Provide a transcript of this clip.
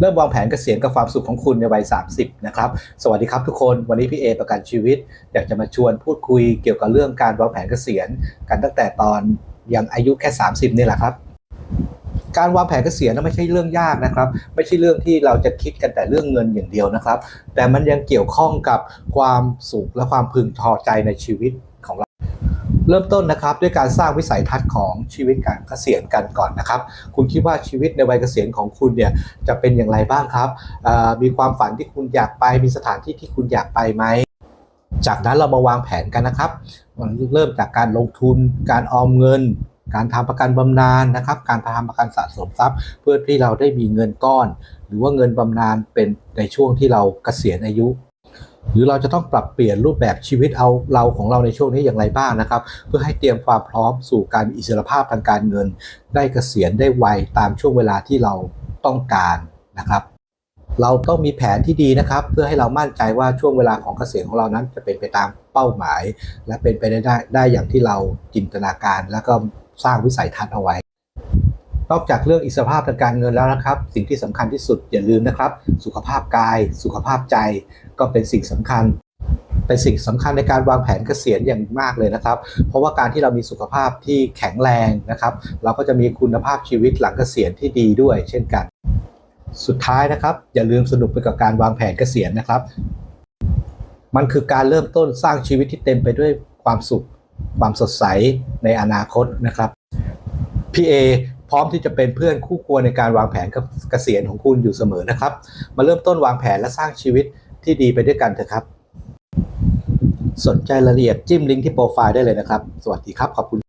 เริ่มวางแผนเกษียณกับความสุขของคุณในวัย 30 นะครับ สวัสดีครับทุกคน วันนี้พี่เอประกันชีวิต อยากจะมาชวนพูดคุยเกี่ยวกับเรื่องการวางแผนเกษียณกันตั้งแต่ตอนยังอายุแค่ 30 นี่แหละครับการวางแผนเกษียณนั้นไม่ใช่เรื่องยากนะครับ ไม่ใช่เรื่องที่เราจะคิดกันแต่เรื่องเงินอย่างเดียวนะครับ แต่มันยังเกี่ยวข้องกับความสุขและความพึงพอใจในชีวิต เริ่มต้นนะครับด้วยการสร้างวิสัยทัศน์ของชีวิตการเกษียณกันก่อนนะครับ คุณคิดว่าชีวิตในวัยเกษียณของคุณเนี่ยจะเป็นอย่างไรบ้างครับ มีความฝันที่คุณอยากไป มีสถานที่ที่คุณอยากไปไหม จากนั้นเรามาวางแผนกันนะครับมันเริ่มจากการลงทุน การออมเงิน การทำประกันบำนาญนะครับ การทำประกันสะสมทรัพย์ เพื่อที่เราได้มีเงินก้อน หรือว่าเงินบำนาญเป็นในช่วงที่เราเกษียณอายุ หรือเราจะต้องปรับเปลี่ยนรูปแบบชีวิตเอาเราของเราในช่วงนี้อย่างไรบ้างนะครับ เพื่อให้เตรียมความพร้อมสู่การมีอิสรภาพทางการเงิน ได้เกษียณได้ไวตามช่วงเวลาที่เราต้องการนะครับ เราต้องมีแผนที่ดีนะครับ เพื่อให้เรามั่นใจว่าช่วงเวลาของเกษียณของเรานั้นจะเป็นไปตามเป้าหมาย และเป็นไปได้ได้อย่างที่เราจินตนาการ แล้วก็สร้างวิสัยทัศน์เอาไว้ นอกจากเรื่องอิสรภาพทางการเงินแล้วนะครับ สิ่งที่สำคัญที่สุดอย่าลืมนะครับ สุขภาพกาย สุขภาพใจ ก็เป็นสิ่งสำคัญ เป็นสิ่งสำคัญในการวางแผนเกษียณอย่างมากเลยนะครับ เพราะว่าการที่เรามีสุขภาพที่แข็งแรงนะครับ เราก็จะมีคุณภาพชีวิตหลังเกษียณที่ดีด้วย เช่นกัน สุดท้ายนะครับ อย่าลืมสนุกไปกับการวางแผนเกษียณนะครับ มันคือการเริ่มต้นสร้างชีวิตที่เต็มไปด้วยความสุข ความสดใสในอนาคตนะครับพี่เอ พร้อมที่จะเป็นเพื่อนคู่ควรในการวางแผนเกษียณของคุณอยู่เสมอนะครับ มาเริ่มต้นวางแผนและสร้างชีวิตที่ดีไปด้วยกันเถอะครับ สนใจรายละเอียดจิ้มลิงก์ที่โปรไฟล์ได้เลยนะครับ สวัสดีครับ ขอบคุณ